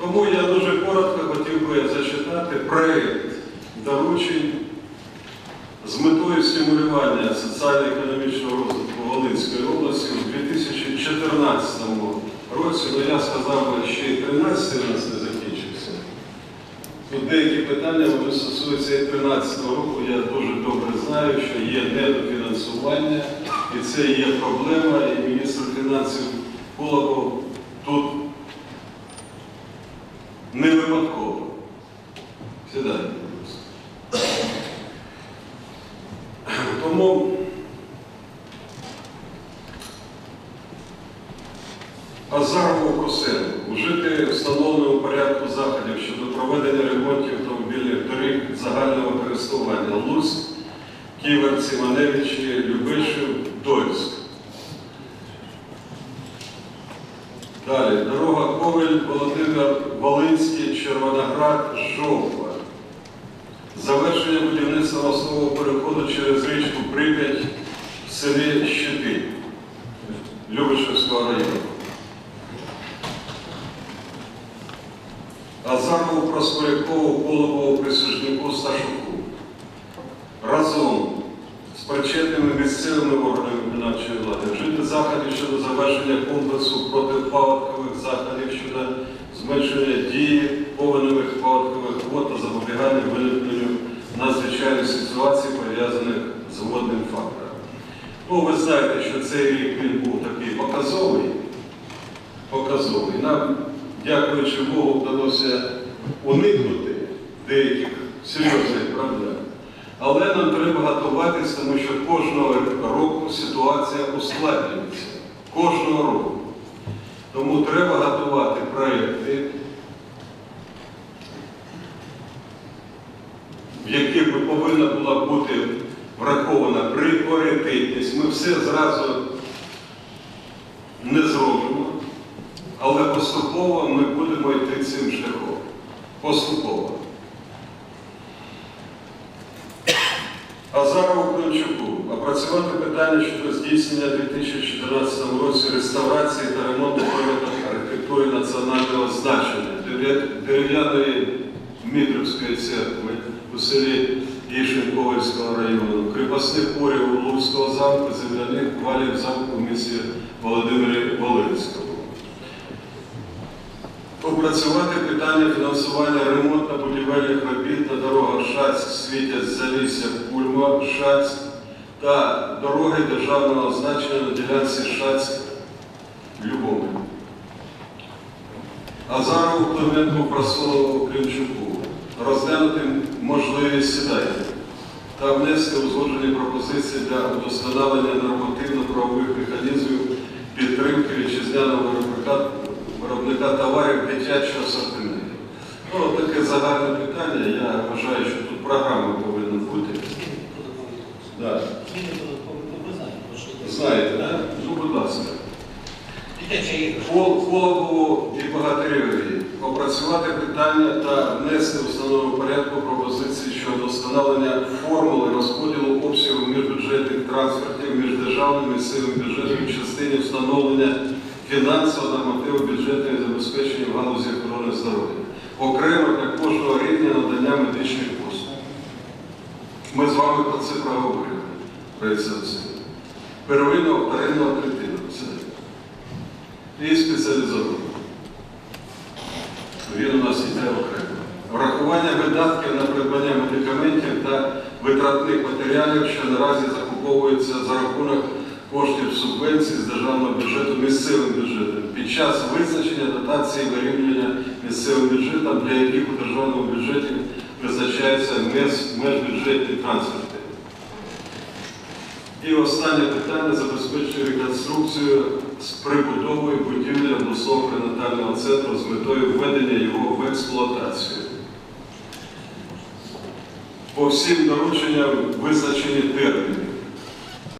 Тому я дуже коротко хотів би зачитати проєкт доручень з метою стимулювання соціально-економічного розвитку Волинської області у 2014 році, ну я сказав би, ще й 13 у нас не закінчився. Тут деякі питання вони стосуються і 13 року. Я дуже добре знаю, що є недофінансування, і це є проблема, і міністр фінансів Кулаков тут не випадково. Сідайте, будь ласка. Тому Азарову просили вжити встановленому порядку заходів щодо проведення ремонтів автомобільних доріг загального користування Луцьк, Ківерці, Маневичі, Любишів, Дольськ. Далі дорога Ковель, Володимир, Волинський, Червоноград, Жовтва. Завершення будівництва мостового переходу через річку Прип'ять в селі Щити Любишевського району. Азарову, Проскорякову, Колобову, Присяжнику, Сташуку. Разом з причетними місцевими органами виконавчої влади вжити заходи щодо завершення комплексу протипаводкових заходів щодо зменшення дії повеневих паводкових вод та запобігання виникненню надзвичайних ситуацій, пов'язаних з водним фактором. Ну, ви знаєте, що цей рік він був такий показовий, показовий. Нам, дякуючи Богу, вдалося уникнути деяких серйозних проблем. Але нам треба готуватися, тому що кожного року ситуація ускладнюється. Кожного року. Тому треба готувати в яких повинна була бути врахована пріоритетність. Ми все зразу не зробимо, але поступово ми будемо йти цим шляхом. Поступово. Азарову Климчуку опрацювати питання щодо здійснення у 2014 році реставрації та ремонту пам'яток архітектури національного значення дерев'яної Дмитрівської церкви у селі Ішин-Ковальського району, кріпосних порів Луцького замку, земляних валів замку в місті Володимирі Волинському. Опрацювати питання фінансування ремонтно-будівельних робіт на дорогах Шацьк, Світязь, Залісся, Кульма, Шацьк та дороги державного значення на ділянці Шацьк Любомир. Азарову Клименку Просолову Кримчуку розглянути можливість сідання та внести узгоджені пропозиції для удосконалення нормативно-правових механізмів підтримки вітчизняного виробника, товарів дитячого асортименту. Ну, таке загальне питання. Я вважаю, що тут програма повинна бути. Да. Знаєте. Знаєте, да? Ну, будь ласка. Колобову і Богатиреві опрацювати питання та внести в установленому порядку пропозиції щодо встановлення формули розподілу обсягу міжбюджетних трансфертів між державним і місцевим бюджетом в частині встановлення фінансового нормативу бюджетного забезпечення в галузі охорони здоров'я, окремо для кожного рівня надання медичних послуг. Ми з вами про це проговорювали. Про. Первинного, вторинного, третинного. І спеціалізований. Він у нас йде окремо. Врахування видатків на придбання медикаментів та витратних матеріалів, що наразі закуповуються за рахунок коштів субвенцій з державного бюджету місцевим бюджетом під час визначення дотації вирівнювання місцевим бюджетом, для яких у державному бюджеті визначаються межбюджетні трансферти. І останнє питання забезпечує реконструкцію з прибудовою будівлі обласного пренатального центру з метою введення його в експлуатацію. По всім дорученням визначені терміни.